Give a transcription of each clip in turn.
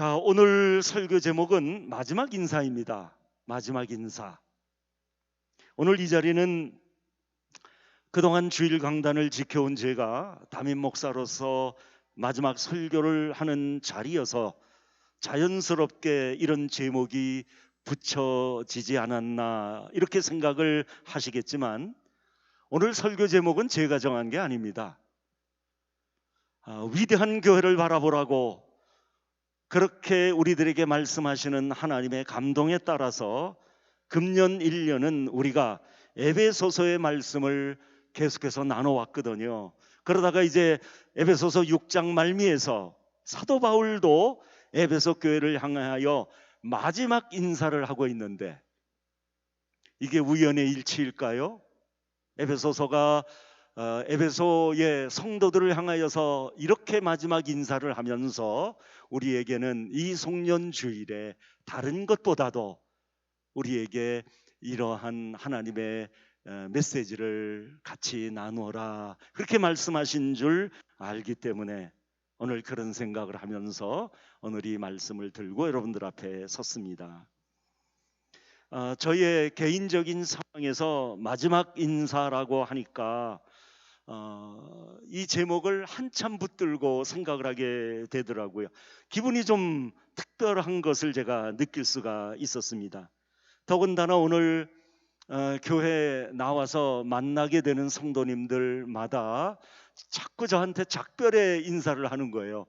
자, 오늘 설교 제목은 마지막 인사입니다. 마지막 인사. 오늘 이 자리는 그동안 주일 강단을 지켜온 제가 담임 목사로서 마지막 설교를 하는 자리여서 자연스럽게 이런 제목이 붙여지지 않았나 이렇게 생각을 하시겠지만 오늘 설교 제목은 제가 정한 게 아닙니다. 아, 위대한 교회를 바라보라고 그렇게 우리들에게 말씀하시는 하나님의 감동에 따라서 금년 1년은 우리가 에베소서의 말씀을 계속해서 나눠왔거든요. 그러다가 이제 에베소서 6장 말미에서 사도 바울도 에베소 교회를 향하여 마지막 인사를 하고 있는데 이게 우연의 일치일까요? 에베소서가 어, 에베소의 성도들을 향하여서 이렇게 마지막 인사를 하면서 우리에게는 이 송년 주일에 다른 것보다도 우리에게 이러한 하나님의 어, 메시지를 같이 나누어라 그렇게 말씀하신 줄 알기 때문에 오늘 그런 생각을 하면서 오늘 이 말씀을 들고 여러분들 앞에 섰습니다. 어, 저의 개인적인 상황에서 마지막 인사라고 하니까 어, 이 제목을 한참 붙들고 생각을 하게 되더라고요. 기분이 좀 특별한 것을 제가 느낄 수가 있었습니다. 더군다나 오늘 어, 교회 나와서 만나게 되는 성도님들마다 자꾸 저한테 작별의 인사를 하는 거예요.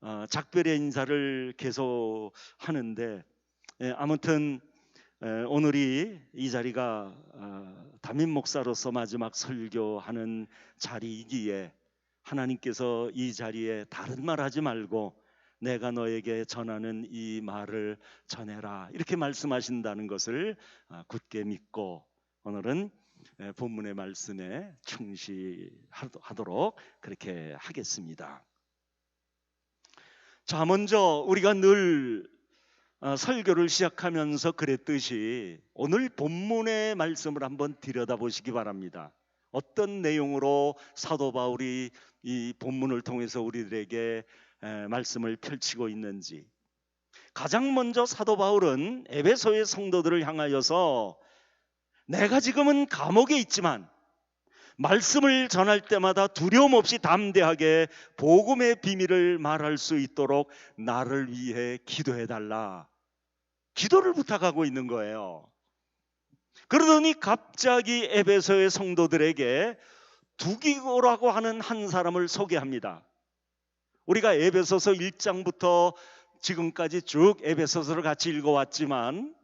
어, 작별의 인사를 계속 하는데 예, 아무튼 에, 오늘이 이 자리가 어, 담임 목사로서 마지막 설교하는 자리이기에 하나님께서 이 자리에 다른 말 하지 말고 내가 너에게 전하는 이 말을 전해라 이렇게 말씀하신다는 것을 아, 굳게 믿고 오늘은 본문의 말씀에 충실하도록 그렇게 하겠습니다. 자, 먼저 우리가 늘 어, 설교를 시작하면서 그랬듯이 오늘 본문의 말씀을 한번 들여다보시기 바랍니다. 어떤 내용으로 사도 바울이 이 본문을 통해서 우리들에게 말씀을 펼치고 있는지 가장 먼저 사도 바울은 에베소의 성도들을 향하여서 내가 지금은 감옥에 있지만 말씀을 전할 때마다 두려움 없이 담대하게 복음의 비밀을 말할 수 있도록 나를 위해 기도해 달라. 기도를 부탁하고 있는 거예요. 그러더니 갑자기 에베소의 성도들에게 두기고라고 하는 한 사람을 소개합니다. 우리가 에베소서 1장부터 지금까지 쭉 에베소서를 같이 읽어왔지만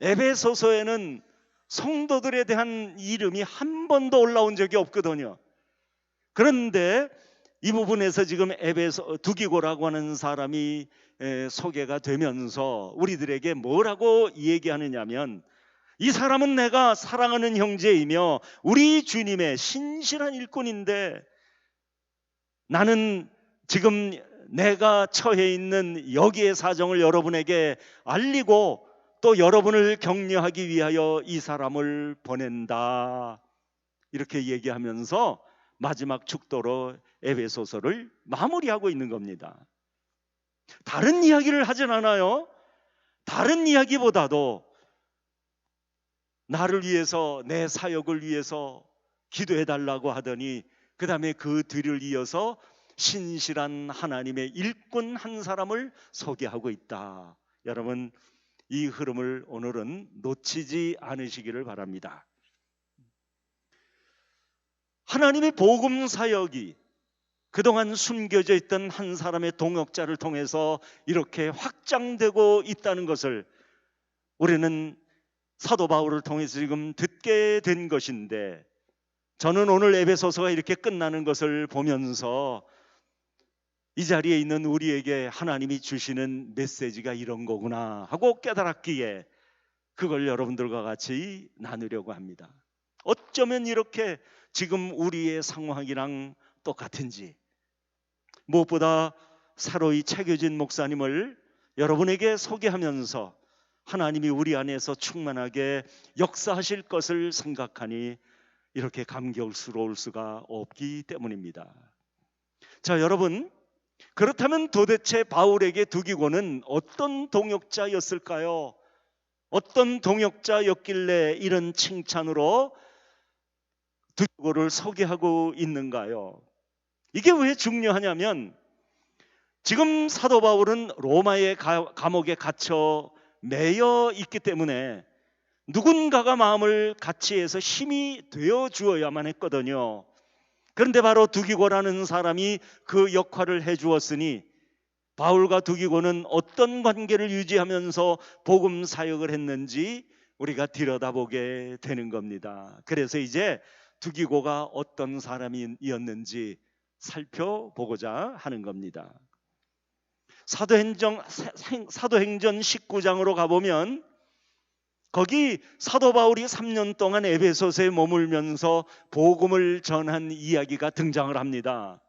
에베소서에는 성도들에 대한 이름이 한 번도 올라온 적이 없거든요. 그런데 이 부분에서 지금 에베소 두기고라고 하는 사람이 소개가 되면서 우리들에게 뭐라고 얘기하느냐면 이 사람은 내가 사랑하는 형제이며 우리 주님의 신실한 일꾼인데 나는 지금 내가 처해 있는 여기의 사정을 여러분에게 알리고 또 여러분을 격려하기 위하여 이 사람을 보낸다. 이렇게 얘기하면서 마지막 축도로 에베소서를 마무리하고 있는 겁니다. 다른 이야기를 하진 않아요. 다른 이야기보다도 나를 위해서 내 사역을 위해서 기도해 달라고 하더니 그 다음에 그 뒤를 이어서 신실한 하나님의 일꾼 한 사람을 소개하고 있다. 여러분, 이 흐름을 오늘은 놓치지 않으시기를 바랍니다. 하나님의 복음 사역이 그동안 숨겨져 있던 한 사람의 동역자를 통해서 이렇게 확장되고 있다는 것을 우리는 사도 바울을 통해서 지금 듣게 된 것인데 저는 오늘 에베소서가 이렇게 끝나는 것을 보면서 이 자리에 있는 우리에게 하나님이 주시는 메시지가 이런 거구나 하고 깨달았기에 그걸 여러분들과 같이 나누려고 합니다. 어쩌면 이렇게 지금 우리의 상황이랑 똑같은지 무엇보다 사로이 책여진 목사님을 여러분에게 소개하면서 하나님이 우리 안에서 충만하게 역사하실 것을 생각하니 이렇게 감격스러울 수가 없기 때문입니다. 자, 여러분, 그렇다면 도대체 바울에게 두기고는 어떤 동역자였을까요? 어떤 동역자였길래 이런 칭찬으로 두기고를 소개하고 있는가요? 이게 왜 중요하냐면 지금 사도 바울은 로마의 감옥에 갇혀 매여 있기 때문에 누군가가 마음을 같이 해서 힘이 되어 주어야만 했거든요. 그런데 바로 두기고라는 사람이 그 역할을 해 주었으니 바울과 두기고는 어떤 관계를 유지하면서 복음 사역을 했는지 우리가 들여다보게 되는 겁니다. 그래서 이제 두기고가 어떤 사람이었는지 살펴보고자 하는 겁니다. 사도행전 사도행전 19장으로 가보면 거기 사도 바울이 3년 동안 에베소서에 머물면서 복음을 전한 이야기가 등장을 합니다.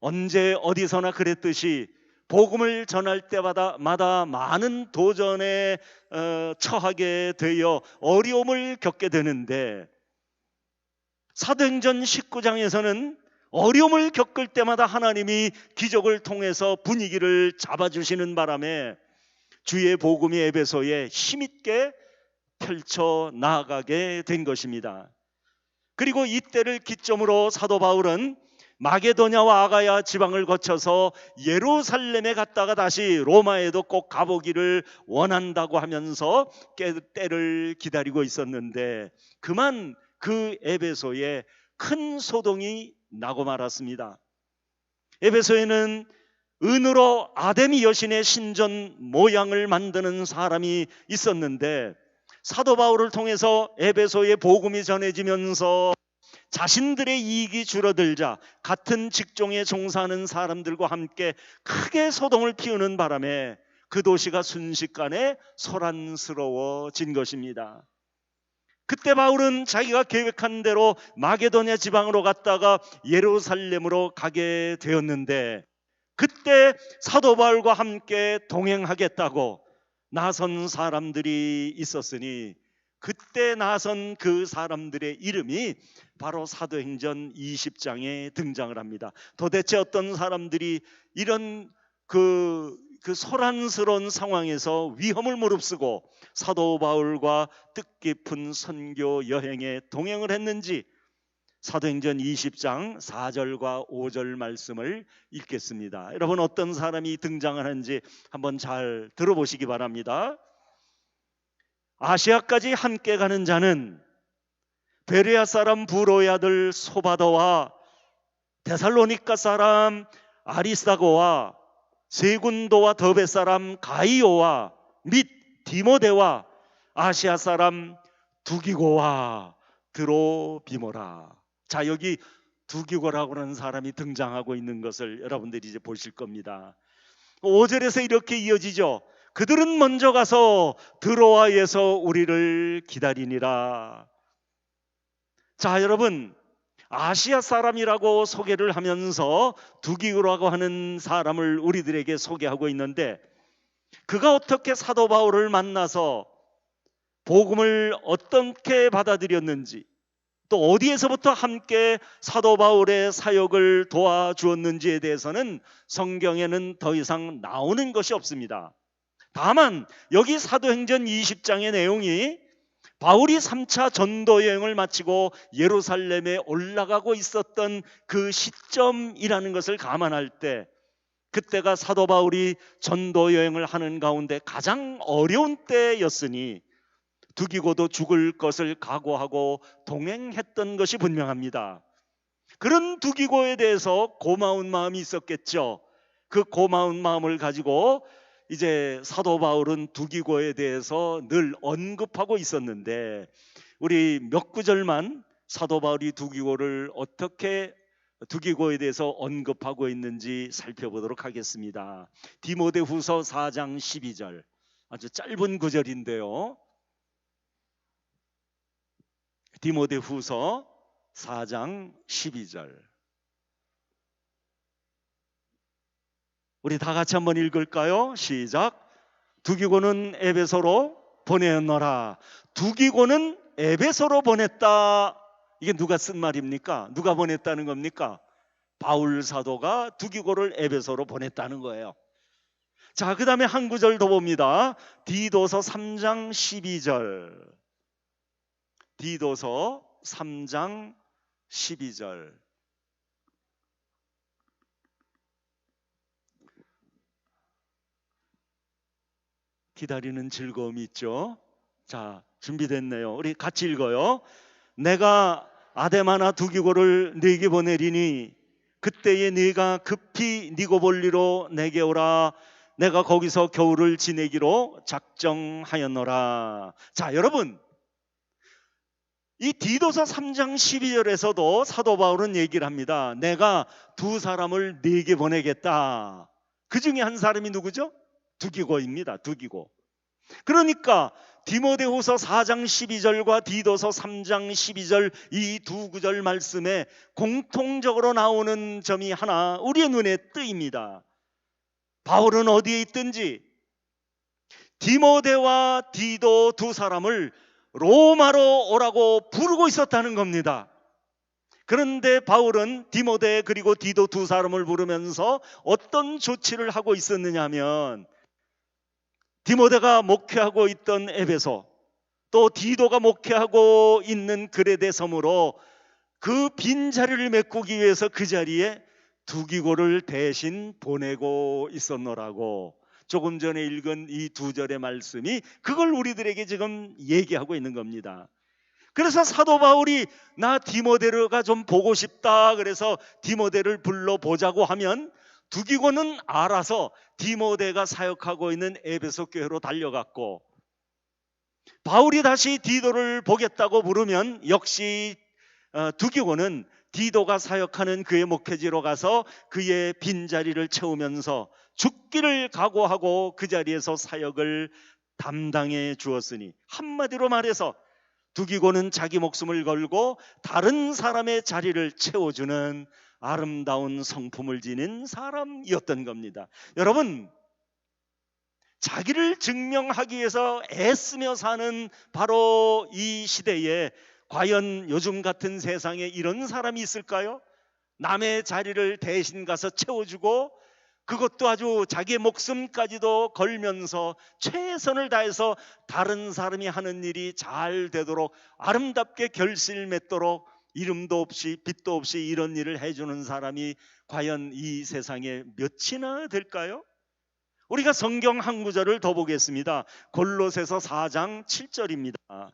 언제 어디서나 그랬듯이 복음을 전할 때마다 마다 많은 도전에 어, 처하게 되어 어려움을 겪게 되는데 사도행전 19장에서는 어려움을 겪을 때마다 하나님이 기적을 통해서 분위기를 잡아주시는 바람에 주의 복음이 에베소에 힘있게 펼쳐 나아가게 된 것입니다. 그리고 이때를 기점으로 사도 바울은 마게도냐와 아가야 지방을 거쳐서 예루살렘에 갔다가 다시 로마에도 꼭 가보기를 원한다고 하면서 때를 기다리고 있었는데 그만 그 에베소에 큰 소동이 나고 말았습니다. 에베소에는 은으로 아데미 여신의 신전 모양을 만드는 사람이 있었는데 사도 바울을 통해서 에베소의 복음이 전해지면서 자신들의 이익이 줄어들자 같은 직종에 종사하는 사람들과 함께 크게 소동을 피우는 바람에 그 도시가 순식간에 소란스러워진 것입니다. 그때 바울은 자기가 계획한 대로 마게도냐 지방으로 갔다가 예루살렘으로 가게 되었는데 그때 사도 바울과 함께 동행하겠다고 나선 사람들이 있었으니 그때 나선 그 사람들의 이름이 바로 사도행전 20장에 등장을 합니다. 도대체 어떤 사람들이 이런 그, 그 소란스러운 상황에서 위험을 무릅쓰고 사도 바울과 뜻깊은 선교 여행에 동행을 했는지 사도행전 20장 4절과 5절 말씀을 읽겠습니다. 여러분 어떤 사람이 등장하는지 한번 잘 들어보시기 바랍니다. 아시아까지 함께 가는 자는 베레아 사람 부로의 아들 소바더와 데살로니카 사람 아리스다고와 세군도와 더베 사람 가이오와 및 디모데와 아시아 사람 두기고와 드로비모라. 자, 여기 두기고라고 하는 사람이 등장하고 있는 것을 여러분들이 이제 보실 겁니다. 5절에서 이렇게 이어지죠. 그들은 먼저 가서 드로아에서 우리를 기다리니라. 자, 여러분. 아시아 사람이라고 소개를 하면서 두기고라고 하는 사람을 우리들에게 소개하고 있는데 그가 어떻게 사도 바울을 만나서 복음을 어떻게 받아들였는지 또 어디에서부터 함께 사도 바울의 사역을 도와주었는지에 대해서는 성경에는 더 이상 나오는 것이 없습니다. 다만 여기 사도행전 20장의 내용이 바울이 3차 전도 여행을 마치고 예루살렘에 올라가고 있었던 그 시점이라는 것을 감안할 때 그때가 사도 바울이 전도 여행을 하는 가운데 가장 어려운 때였으니 두기고도 죽을 것을 각오하고 동행했던 것이 분명합니다. 그런 두기고에 대해서 고마운 마음이 있었겠죠. 그 고마운 마음을 가지고 이제 사도 바울은 두기고에 대해서 늘 언급하고 있었는데 우리 몇 구절만 사도 바울이 두기고를 어떻게 두기고에 대해서 언급하고 있는지 살펴보도록 하겠습니다. 디모데후서 4장 12절 아주 짧은 구절인데요. 디모데 후서 4장 12절. 우리 다 같이 한번 읽을까요? 시작. 두기고는 에베소로 보내었노라. 두기고는 에베소로 보냈다. 이게 누가 쓴 말입니까? 누가 보냈다는 겁니까? 바울 사도가 두기고를 에베소로 보냈다는 거예요. 자, 그 다음에 한 구절 더 봅니다. 디도서 3장 12절. 디도서 3장 12절. 기다리는 즐거움이 있죠. 자, 준비됐네요. 우리 같이 읽어요. 내가 아데마나 두기고를 네게 보내리니 그때에 네가 급히 니고볼리로 내게 오라 내가 거기서 겨울을 지내기로 작정하였노라. 자, 여러분. 이 디도서 3장 12절에서도 사도 바울은 얘기를 합니다. 내가 두 사람을 네게 보내겠다. 그 중에 한 사람이 누구죠? 두기고입니다. 두기고. 그러니까 디모데후서 4장 12절과 디도서 3장 12절 이 두 구절 말씀에 공통적으로 나오는 점이 하나 우리의 눈에 뜨입니다. 바울은 어디에 있든지 디모데와 디도 두 사람을 로마로 오라고 부르고 있었다는 겁니다. 그런데 바울은 디모데 그리고 디도 두 사람을 부르면서 어떤 조치를 하고 있었느냐 하면 디모데가 목회하고 있던 에베소 또 디도가 목회하고 있는 그레데 섬으로 그 빈자리를 메꾸기 위해서 그 자리에 두기고를 대신 보내고 있었노라고 조금 전에 읽은 이 두 절의 말씀이 그걸 우리들에게 지금 얘기하고 있는 겁니다. 그래서 사도 바울이 나 디모데르가 좀 보고 싶다 그래서 디모데를 불러 보자고 하면 두기고는 알아서 디모데가 사역하고 있는 에베소 교회로 달려갔고 바울이 다시 디도를 보겠다고 부르면 역시 어, 두기고는 디도가 사역하는 그의 목회지로 가서 그의 빈자리를 채우면서 죽기를 각오하고 그 자리에서 사역을 담당해 주었으니 한마디로 말해서 두기고는 자기 목숨을 걸고 다른 사람의 자리를 채워주는 아름다운 성품을 지닌 사람이었던 겁니다. 여러분, 자기를 증명하기 위해서 애쓰며 사는 바로 이 시대에 과연 요즘 같은 세상에 이런 사람이 있을까요? 남의 자리를 대신 가서 채워주고 그것도 아주 자기의 목숨까지도 걸면서 최선을 다해서 다른 사람이 하는 일이 잘 되도록 아름답게 결실 맺도록 이름도 없이 빛도 없이 이런 일을 해주는 사람이 과연 이 세상에 몇이나 될까요? 우리가 성경 한 구절을 더 보겠습니다. 골로새서 4장 7절입니다.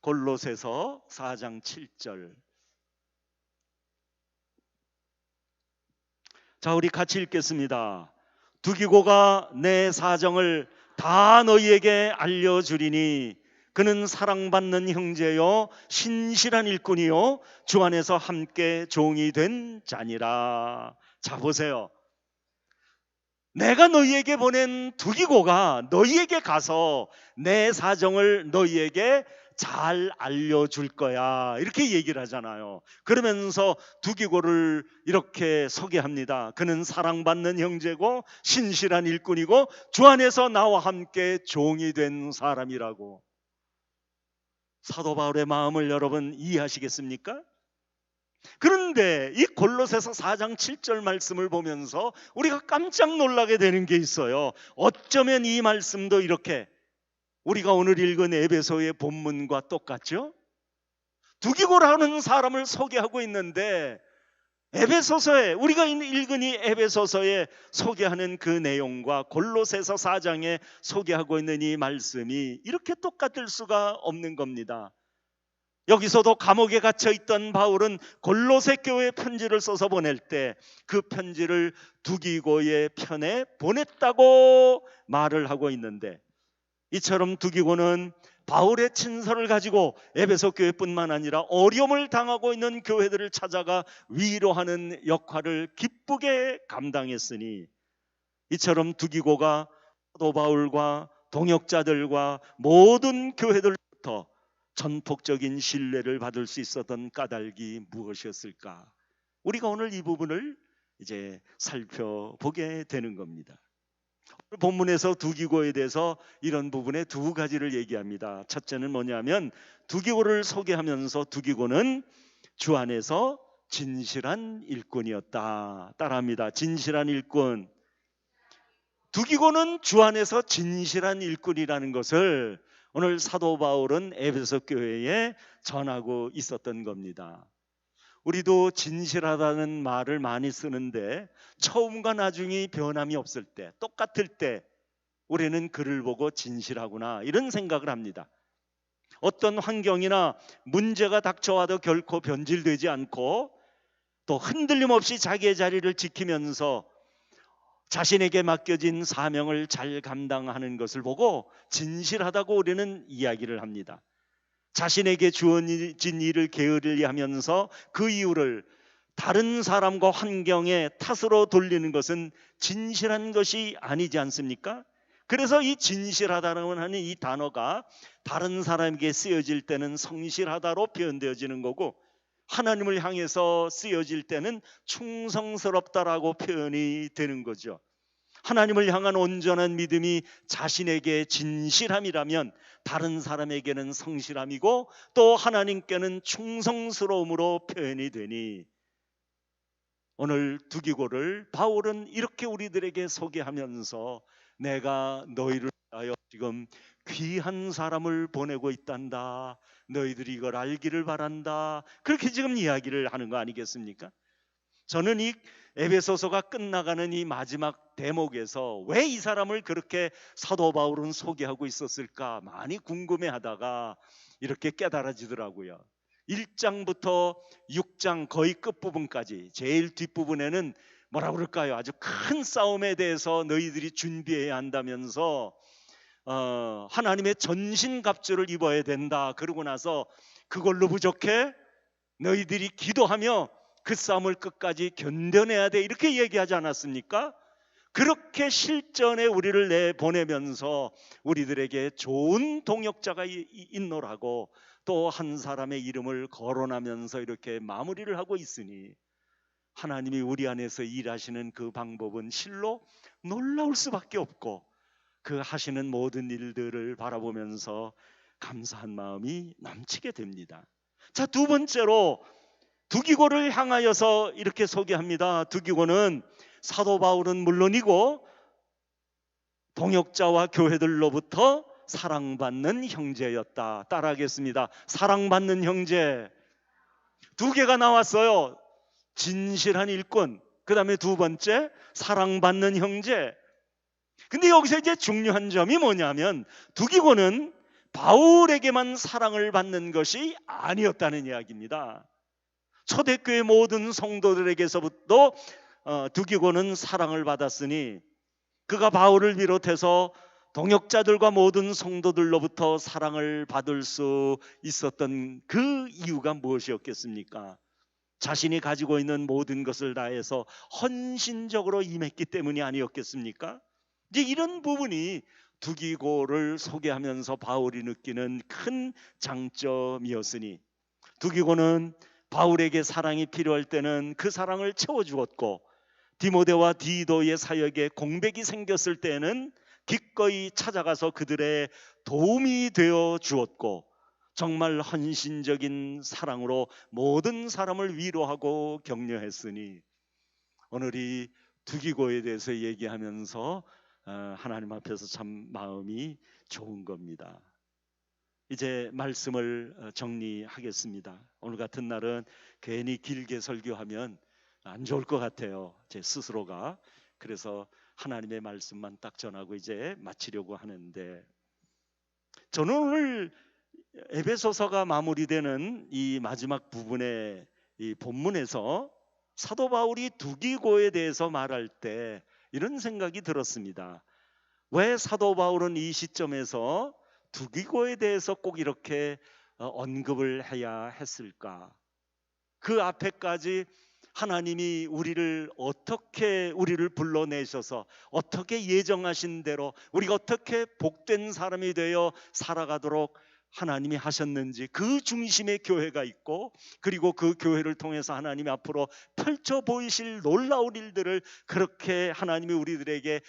골로새서 4장 7절. 자, 우리 같이 읽겠습니다. 두기고가 내 사정을 다 너희에게 알려주리니 그는 사랑받는 형제요 신실한 일꾼이요 주 안에서 함께 종이 된 자니라. 자 보세요. 내가 너희에게 보낸 두기고가 너희에게 가서 내 사정을 너희에게 잘 알려줄 거야. 이렇게 얘기를 하잖아요. 그러면서 두기고를 이렇게 소개합니다. 그는 사랑받는 형제고 신실한 일꾼이고 주 안에서 나와 함께 종이 된 사람이라고. 사도 바울의 마음을 여러분 이해하시겠습니까? 그런데 이 골로새서 4장 7절 말씀을 보면서 우리가 깜짝 놀라게 되는 게 있어요. 어쩌면 이 말씀도 이렇게 우리가 오늘 읽은 에베소의 본문과 똑같죠? 두기고라는 사람을 소개하고 있는데 에베소서에 우리가 읽은 이 에베소서에 소개하는 그 내용과 골로새서 4장에 소개하고 있는 이 말씀이 이렇게 똑같을 수가 없는 겁니다. 여기서도 감옥에 갇혀 있던 바울은 골로새 교회 편지를 써서 보낼 때 그 편지를 두기고의 편에 보냈다고 말을 하고 있는데 이처럼 두기고는 바울의 친서를 가지고 에베소 교회뿐만 아니라 어려움을 당하고 있는 교회들을 찾아가 위로하는 역할을 기쁘게 감당했으니 이처럼 두기고가 도 바울과 동역자들과 모든 교회들부터 전폭적인 신뢰를 받을 수 있었던 까닭이 무엇이었을까? 우리가 오늘 이 부분을 이제 살펴보게 되는 겁니다. 본문에서 두기고에 대해서 이런 부분에 두 가지를 얘기합니다. 첫째는 뭐냐면 두기고를 소개하면서 두기고는 주 안에서 진실한 일꾼이었다. 따라합니다. 진실한 일꾼. 두기고는 주 안에서 진실한 일꾼이라는 것을 오늘 사도 바울은 에베소 교회에 전하고 있었던 겁니다. 우리도 진실하다는 말을 많이 쓰는데 처음과 나중이 변함이 없을 때, 똑같을 때 우리는 그를 보고 진실하구나 이런 생각을 합니다. 어떤 환경이나 문제가 닥쳐와도 결코 변질되지 않고 또 흔들림 없이 자기의 자리를 지키면서 자신에게 맡겨진 사명을 잘 감당하는 것을 보고 진실하다고 우리는 이야기를 합니다. 자신에게 주어진 일을 게으르리 하면서 그 이유를 다른 사람과 환경의 탓으로 돌리는 것은 진실한 것이 아니지 않습니까? 그래서 이 진실하다는 하는 이 단어가 다른 사람에게 쓰여질 때는 성실하다로 표현되어지는 거고 하나님을 향해서 쓰여질 때는 충성스럽다라고 표현이 되는 거죠. 하나님을 향한 온전한 믿음이 자신에게 진실함이라면 다른 사람에게는 성실함이고 또 하나님께는 충성스러움으로 표현이 되니 오늘 두기고를 바울은 이렇게 우리들에게 소개하면서 내가 너희를 위하여 지금 귀한 사람을 보내고 있단다. 너희들이 이걸 알기를 바란다. 그렇게 지금 이야기를 하는 거 아니겠습니까? 저는 이 에베소서가 끝나가는 이 마지막 대목에서 왜 이 사람을 그렇게 사도 바울은 소개하고 있었을까 많이 궁금해 하다가 이렇게 깨달아지더라고요. 1장부터 6장 거의 끝부분까지 제일 뒷부분에는 뭐라 그럴까요? 아주 큰 싸움에 대해서 너희들이 준비해야 한다면서 어, 하나님의 전신갑주를 입어야 된다. 그러고 나서 그걸로 부족해 너희들이 기도하며 그 싸움을 끝까지 견뎌내야 돼. 이렇게 얘기하지 않았습니까? 그렇게 실전에 우리를 내보내면서 우리들에게 좋은 동역자가 있노라고 또 한 사람의 이름을 거론하면서 이렇게 마무리를 하고 있으니 하나님이 우리 안에서 일하시는 그 방법은 실로 놀라울 수밖에 없고 그 하시는 모든 일들을 바라보면서 감사한 마음이 넘치게 됩니다. 자, 두 번째로 두기고를 향하여서 이렇게 소개합니다. 두기고는 사도 바울은 물론이고 동역자와 교회들로부터 사랑받는 형제였다. 따라하겠습니다. 사랑받는 형제. 두 개가 나왔어요. 진실한 일꾼. 그 다음에 두 번째, 사랑받는 형제. 근데 여기서 이제 중요한 점이 뭐냐면, 두기고는 바울에게만 사랑을 받는 것이 아니었다는 이야기입니다. 초대교회 모든 성도들에게서부터 어, 두기고는 사랑을 받았으니 그가 바울을 비롯해서 동역자들과 모든 성도들로부터 사랑을 받을 수 있었던 그 이유가 무엇이었겠습니까? 자신이 가지고 있는 모든 것을 다해서 헌신적으로 임했기 때문이 아니었겠습니까? 이제 이런 부분이 두기고를 소개하면서 바울이 느끼는 큰 장점이었으니 두기고는 바울에게 사랑이 필요할 때는 그 사랑을 채워 주었고 디모데와 디도의 사역에 공백이 생겼을 때는 기꺼이 찾아가서 그들의 도움이 되어 주었고 정말 헌신적인 사랑으로 모든 사람을 위로하고 격려했으니 오늘 이 두기고에 대해서 얘기하면서 어, 하나님 앞에서 참 마음이 좋은 겁니다. 이제 말씀을 어, 정리하겠습니다. 오늘 같은 날은 괜히 길게 설교하면 안 좋을 것 같아요. 제 스스로가. 그래서 하나님의 말씀만 딱 전하고 이제 마치려고 하는데 저는 오늘 에베소서가 마무리되는 이 마지막 부분의 이 본문에서 사도 바울이 두기고에 대해서 말할 때 이런 생각이 들었습니다. 왜 사도 바울은 이 시점에서 두기고에 대해서 꼭 이렇게 어, 언급을 해야 했을까? 그 앞에까지 하나님이 우리를 어떻게 우리를 불러내셔서 어떻게 예정하신 대로 우리가 어떻게 복된 사람이 되어 살아가도록 하나님이 하셨는지 그 중심에 교회가 있고 그리고 그 교회를 통해서 하나님이 앞으로 펼쳐 보이실 놀라운 일들을 그렇게 하나님이 우리들에게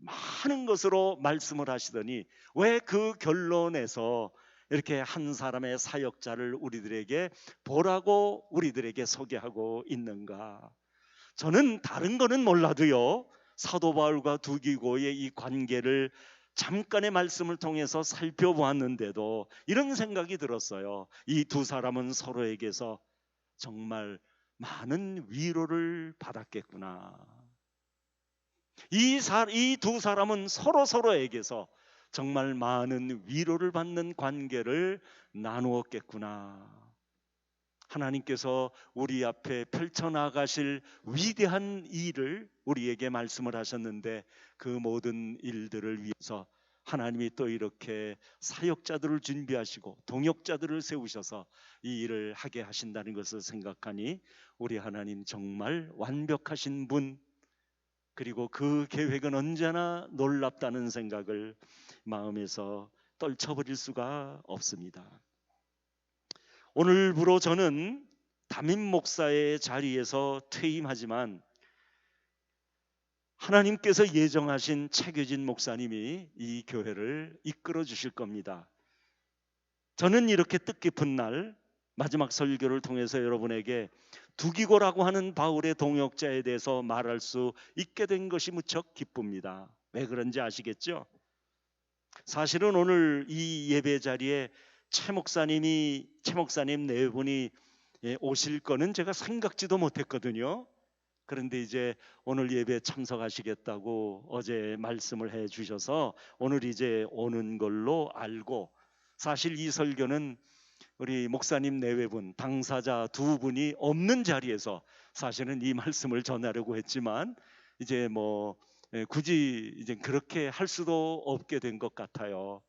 많은 것으로 말씀을 하시더니 왜 그 결론에서 이렇게 한 사람의 사역자를 우리들에게 보라고 우리들에게 소개하고 있는가? 저는 다른 거는 몰라도요. 사도 바울과 두기고의 이 관계를 잠깐의 말씀을 통해서 살펴보았는데도 이런 생각이 들었어요. 이 두 사람은 서로에게서 정말 많은 위로를 받았겠구나. 이두 사람은 서로 서로에게서 정말 많은 위로를 받는 관계를 나누었겠구나. 하나님께서 우리 앞에 펼쳐나가실 위대한 일을 우리에게 말씀을 하셨는데 그 모든 일들을 위해서 하나님이 또 이렇게 사역자들을 준비하시고 동역자들을 세우셔서 이 일을 하게 하신다는 것을 생각하니 우리 하나님 정말 완벽하신 분 그리고 그 계획은 언제나 놀랍다는 생각을 마음에서 떨쳐버릴 수가 없습니다. 오늘부로 저는 담임 목사의 자리에서 퇴임하지만 하나님께서 예정하신 최교진 목사님이 이 교회를 이끌어 주실 겁니다. 저는 이렇게 뜻깊은 날 마지막 설교를 통해서 여러분에게 두기고라고 하는 바울의 동역자에 대해서 말할 수 있게 된 것이 무척 기쁩니다. 왜 그런지 아시겠죠? 사실은 오늘 이 예배 자리에 최 목사님이 최 목사님 네 분이 예, 오실 거는 제가 생각지도 못했거든요. 그런데 이제 오늘 예배 참석하시겠다고 어제 말씀을 해 주셔서 오늘 이제 오는 걸로 알고 사실 이 설교는 우리 목사님 내외분 당사자 두 분이 없는 자리에서 사실은 이 말씀을 전하려고 했지만 이제 뭐 예, 굳이 이제 그렇게 할 수도 없게 된 것 같아요.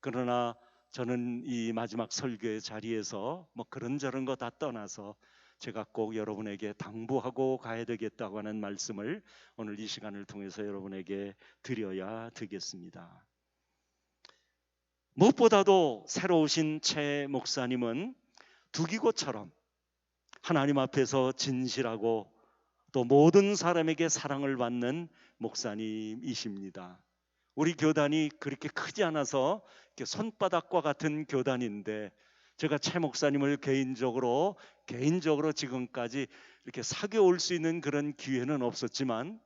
그러나 저는 이 마지막 설교의 자리에서 뭐 그런저런 거 다 떠나서 제가 꼭 여러분에게 당부하고 가야 되겠다고 하는 말씀을 오늘 이 시간을 통해서 여러분에게 드려야 되겠습니다. 무엇보다도 새로 오신 최 목사님은 두기고처럼 하나님 앞에서 진실하고 또 모든 사람에게 사랑을 받는 목사님이십니다. 우리 교단이 그렇게 크지 않아서 손바닥과 같은 교단인데 제가 최 목사님을 개인적으로 개인적으로 지금까지 이렇게 사귀어 올 수 있는 그런 기회는 없었지만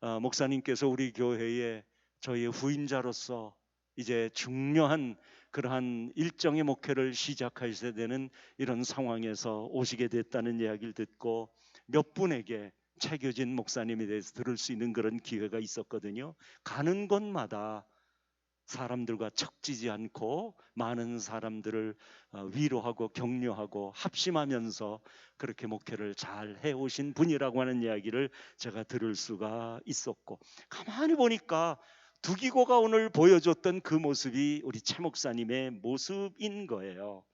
어, 목사님께서 우리 교회에 저희의 후임자로서 이제 중요한 그러한 일정의 목회를 시작하셔야 되는 이런 상황에서 오시게 됐다는 이야기를 듣고 몇 분에게 최교진 목사님에 대해서 들을 수 있는 그런 기회가 있었거든요. 가는 곳마다 사람들과 척지지 않고 많은 사람들을 어, 위로하고 격려하고 합심하면서 그렇게 목회를 잘 해오신 분이라고 하는 이야기를 제가 들을 수가 있었고 가만히 보니까 두기고가 오늘 보여줬던 그 모습이 우리 최 목사님의 모습인 거예요.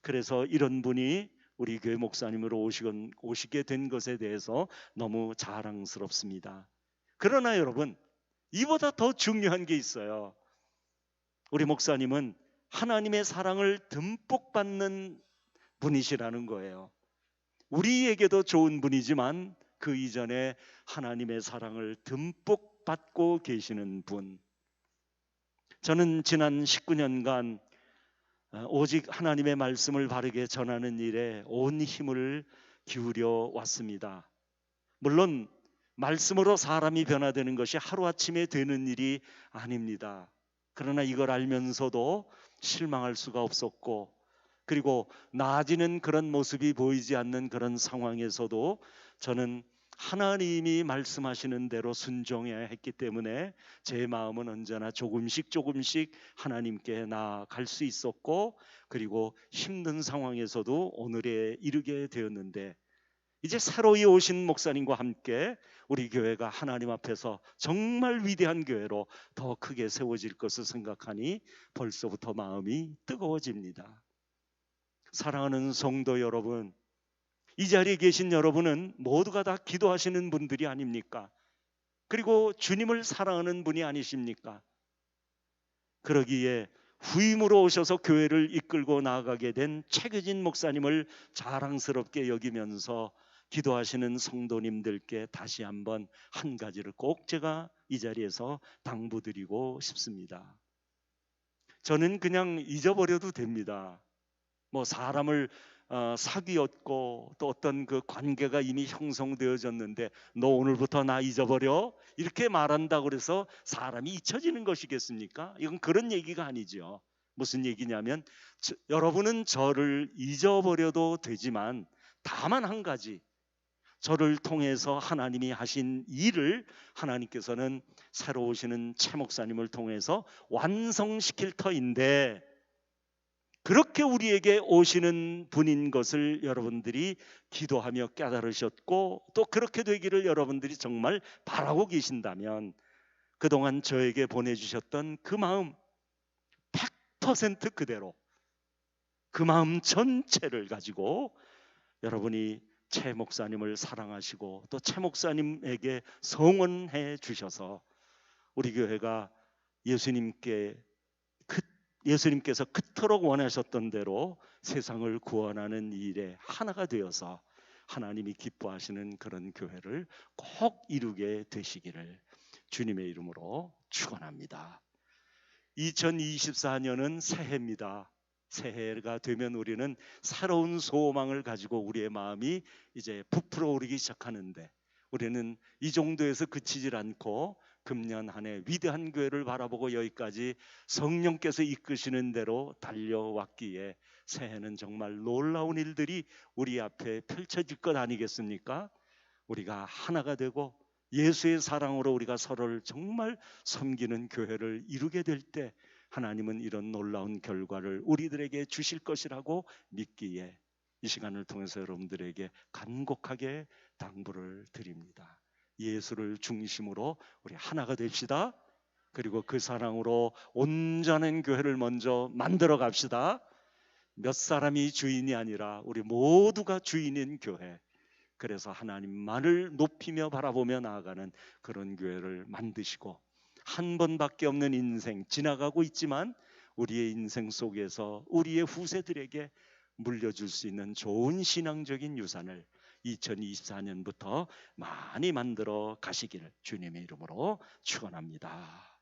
그래서 이런 분이 우리 교회 목사님으로 오시건, 오시게 된 것에 대해서 너무 자랑스럽습니다. 그러나 여러분, 이보다 더 중요한 게 있어요. 우리 목사님은 하나님의 사랑을 듬뿍 받는 분이시라는 거예요. 우리에게도 좋은 분이지만 그 이전에 하나님의 사랑을 듬뿍 받고 계시는 분. 저는 지난 19년간 어, 오직 하나님의 말씀을 바르게 전하는 일에 온 힘을 기울여 왔습니다. 물론 말씀으로 사람이 변화되는 것이 하루아침에 되는 일이 아닙니다. 그러나 이걸 알면서도 실망할 수가 없었고 그리고 나아지는 그런 모습이 보이지 않는 그런 상황에서도 저는 하나님이 말씀하시는 대로 순종해야 했기 때문에 제 마음은 언제나 조금씩 조금씩 하나님께 나아갈 수 있었고 그리고 힘든 상황에서도 오늘에 이르게 되었는데 이제 새로이 오신 목사님과 함께 우리 교회가 하나님 앞에서 정말 위대한 교회로 더 크게 세워질 것을 생각하니 벌써부터 마음이 뜨거워집니다. 사랑하는 성도 여러분, 이 자리에 계신 여러분은 모두가 다 기도하시는 분들이 아닙니까? 그리고 주님을 사랑하는 분이 아니십니까? 그러기에 후임으로 오셔서 교회를 이끌고 나아가게 된 최규진 목사님을 자랑스럽게 여기면서 기도하시는 성도님들께 다시 한번 한 가지를 꼭 제가 이 자리에서 당부드리고 싶습니다. 저는 그냥 잊어버려도 됩니다. 뭐 사람을 어, 사귀었고 또 어떤 그 관계가 이미 형성되어졌는데 너 오늘부터 나 잊어버려 이렇게 말한다 그래서 사람이 잊혀지는 것이겠습니까? 이건 그런 얘기가 아니죠. 무슨 얘기냐면 저, 여러분은 저를 잊어버려도 되지만 다만 한 가지 저를 통해서 하나님이 하신 일을 하나님께서는 새로 오시는 최 목사님을 통해서 완성시킬 터인데 그렇게 우리에게 오시는 분인 것을 여러분들이 기도하며 깨달으셨고 또 그렇게 되기를 여러분들이 정말 바라고 계신다면 그동안 저에게 보내주셨던 그 마음 100% 그대로 그 마음 전체를 가지고 여러분이 최 목사님을 사랑하시고 또 최 목사님에게 성원해 주셔서 우리 교회가 예수님께 그 예수님께서 그토록 원하셨던 대로 세상을 구원하는 일에 하나가 되어서 하나님이 기뻐하시는 그런 교회를 꼭 이루게 되시기를 주님의 이름으로 축원합니다. 2024년은 새해입니다. 새해가 되면 우리는 새로운 소망을 가지고 우리의 마음이 이제 부풀어 오르기 시작하는데 우리는 이 정도에서 그치질 않고 금년 한 해 위대한 교회를 바라보고 여기까지 성령께서 이끄시는 대로 달려왔기에 새해는 정말 놀라운 일들이 우리 앞에 펼쳐질 것 아니겠습니까? 우리가 하나가 되고 예수의 사랑으로 우리가 서로를 정말 섬기는 교회를 이루게 될 때 하나님은 이런 놀라운 결과를 우리들에게 주실 것이라고 믿기에 이 시간을 통해서 여러분들에게 간곡하게 당부를 드립니다. 예수를 중심으로 우리 하나가 됩시다. 그리고 그 사랑으로 온전한 교회를 먼저 만들어 갑시다. 몇 사람이 주인이 아니라 우리 모두가 주인인 교회. 그래서 하나님만을 높이며 바라보며 나아가는 그런 교회를 만드시고 한 번밖에 없는 인생 지나가고 있지만 우리의 인생 속에서 우리의 후세들에게 물려줄 수 있는 좋은 신앙적인 유산을 2024년부터 많이 만들어 가시기를 주님의 이름으로 축원합니다.